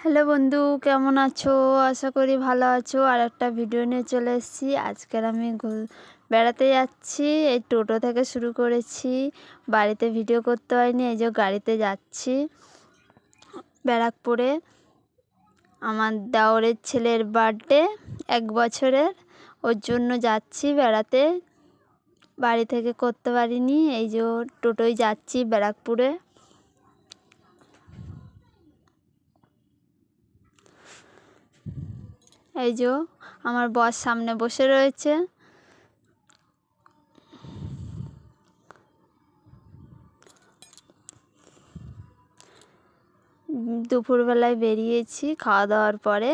Hello বন্ধু, কেমন আছো? আশা করি ভালো আছো। আর একটা ভিডিও নিয়ে চলে এসেছি। আজকের আমি বেড়াতে যাচ্ছি। এই টোটো থেকে শুরু করেছি। বাড়িতে ভিডিও করতে হয়নি, এই যে গাড়িতে যাচ্ছি ব্যারাকপুরে। আমার দেওরের ছেলের বার্থডে এক বছরের। ওর জন্য যাচ্ছি বেড়াতে। বাড়ি থেকে করতে পারিনি। এই যে টোটোয় যাচ্ছি ব্যারাকপুরে। এই যে আমার বস সামনে বসে রয়েছে। দুপুরবেলায় বেরিয়েছি খাওয়া দাওয়ার পরে।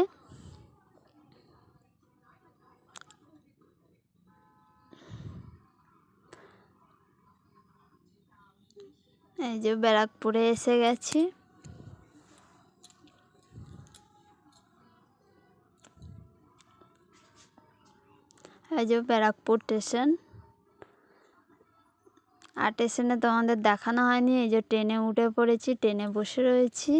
এই যে ব্যারাকপুরে এসে গেছি। এই যে ব্যারাকপুর স্টেশন। আর স্টেশনে তো আমাদের দেখানো হয়নি, এই যে ট্রেনে উঠে পড়েছি, ট্রেনে বসে রয়েছি।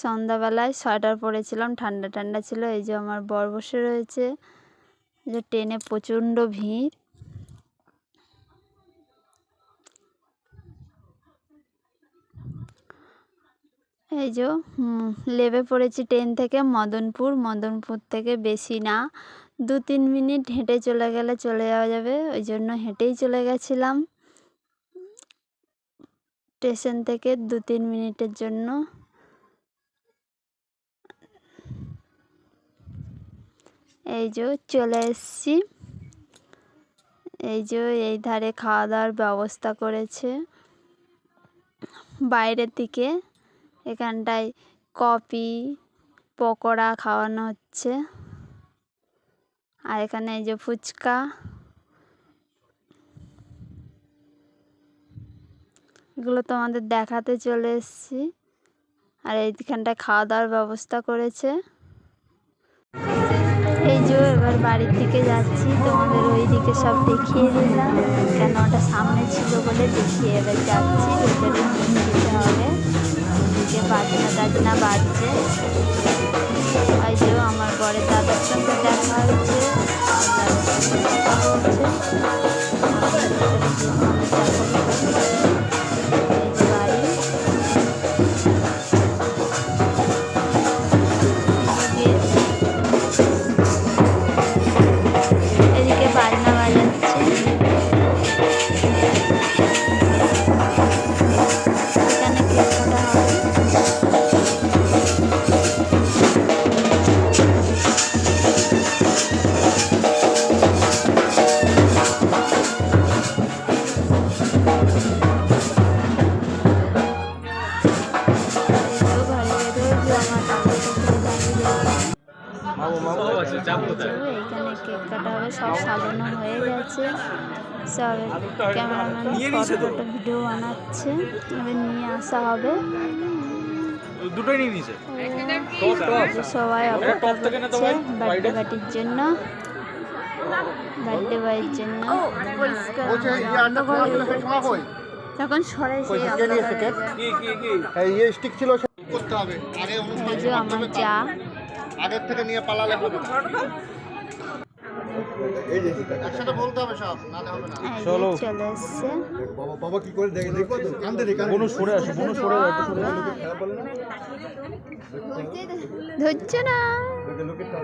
সন্ধ্যাবেলায় সোয়েটার পরেছিলাম ঠান্ডা ঠান্ডা ছিল, এই যে আমার বর বসে রয়েছে। যে ট্রেনে প্রচণ্ড ভিড়। এই যে লেবে পড়েছি ট্রেন থেকে মদনপুর মদনপুর থেকে বেশি না। দু তিন মিনিট হেঁটে চলে গেলে চলে যাওয়া যাবে, ওই জন্য হেঁটেই চলে গেছিলাম। স্টেশন থেকে দু তিন মিনিটের জন্য। এই যে, চলে এসছি। এই যে, এই ধারে খাওয়া দাওয়ার ব্যবস্থা করেছে। বাইরের দিকে এখানটায় কফি, পকোড়া খাওয়ানো হচ্ছে। আর এখানে এই যে ফুচকা। এগুলো তোমাদের দেখাতে চলে এসেছি। আর এইখানটায় খাওয়া দাওয়ার ব্যবস্থা করেছে। এই যে এবার বাড়ির দিকে যাচ্ছি, তোমাদের ওই দিকে সব দেখিয়ে দিলাম। কেন ওটা সামনে ছিল বলে দেখিয়ে এবার যাচ্ছি নিয়ে যেতে হবে। দিকে বাজনা টাজনা বাজছে। তাই যে আমার বরের দাদার সঙ্গে দেখা হচ্ছে। দেখা হচ্ছে। দাঁড়িয়ে রয়েছে। এইখানে কেক কাটা হবে সব সাজানো হয়ে গেছে। সব ক্যামেরাম্যান ফটো ভিডিও বানাচ্ছে। এবার নিয়ে আসা হবে। দুটোই নিয়ে নিয়েছে? সবাই অপেক্ষা করছে বার্থডে পার্টির জন্য। বার্থডে বয়ের জন্য। তখন সরে সেই হয়ে যায়। কি কি কি? এই ইয়ে স্টিক ছিল সে। করতে হবে। আগে এই অনুষ্ঠান যে। আমার যা আগের থেকে নিয়ে পালালে হবে না এই যে একসাথে বলতে হবে সব নালে হবে না এই চলে এসছে বাবা বাবা কি করে দেখে দেখব তো কান্দে রে কান্দে কোনো সরে আসে কোনো সরে আসে সরে আসে ধরছে না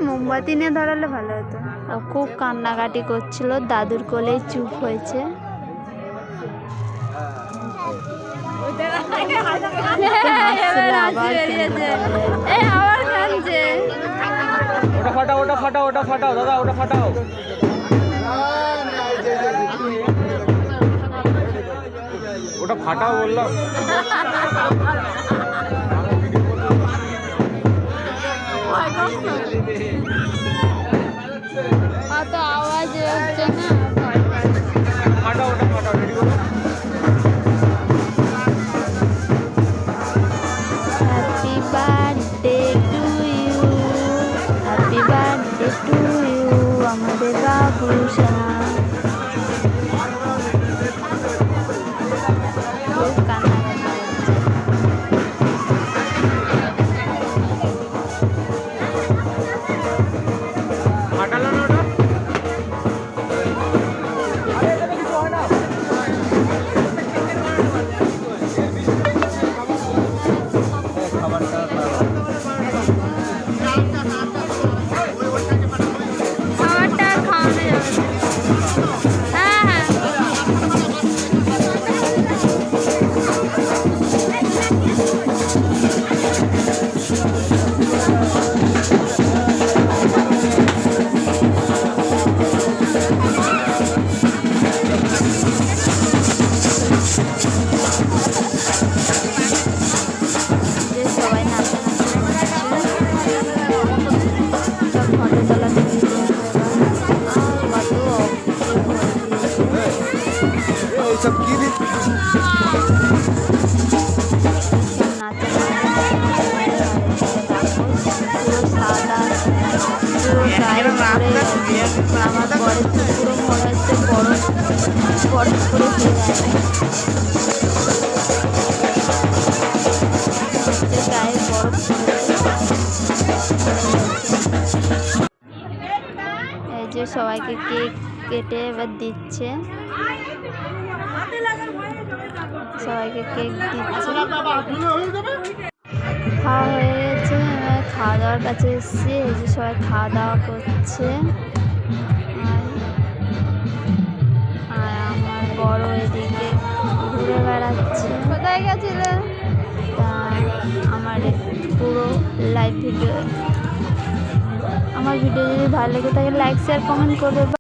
মোমবাতি নিয়ে ধরালে ভালো হতো ও খুব কান্নাকাটি করছিল দাদুর কোলেই চুপ হয়েছে আবার ফাটাও ওটা ফাটাও ওটা ফাটাও দাদা ওটা ফাটাও ওটা ফাটাও বললাম Shabbat. পরে আমার বরের পুরো মনে হচ্ছে বরফ বরফ করে খেয়ে গায়ে বরফ এই যে সবাইকে কেক কেটে এবার দিচ্ছে। সবাইকে কেক দিচ্ছে। খাওয়া হয়ে খাওয়া দাওয়ার কাছে এসেছি এই যে সবাই খাওয়া দাওয়া করছে। আর আমার বড় এদিকে ঘুরে বেড়াচ্ছে। কোথায় গেছিলে? তা আমার পুরো লাইভ ভিডিও আমার ভিডিও যদি ভালো লেগে থাকে লাইক শেয়ার কমেন্ট করবে।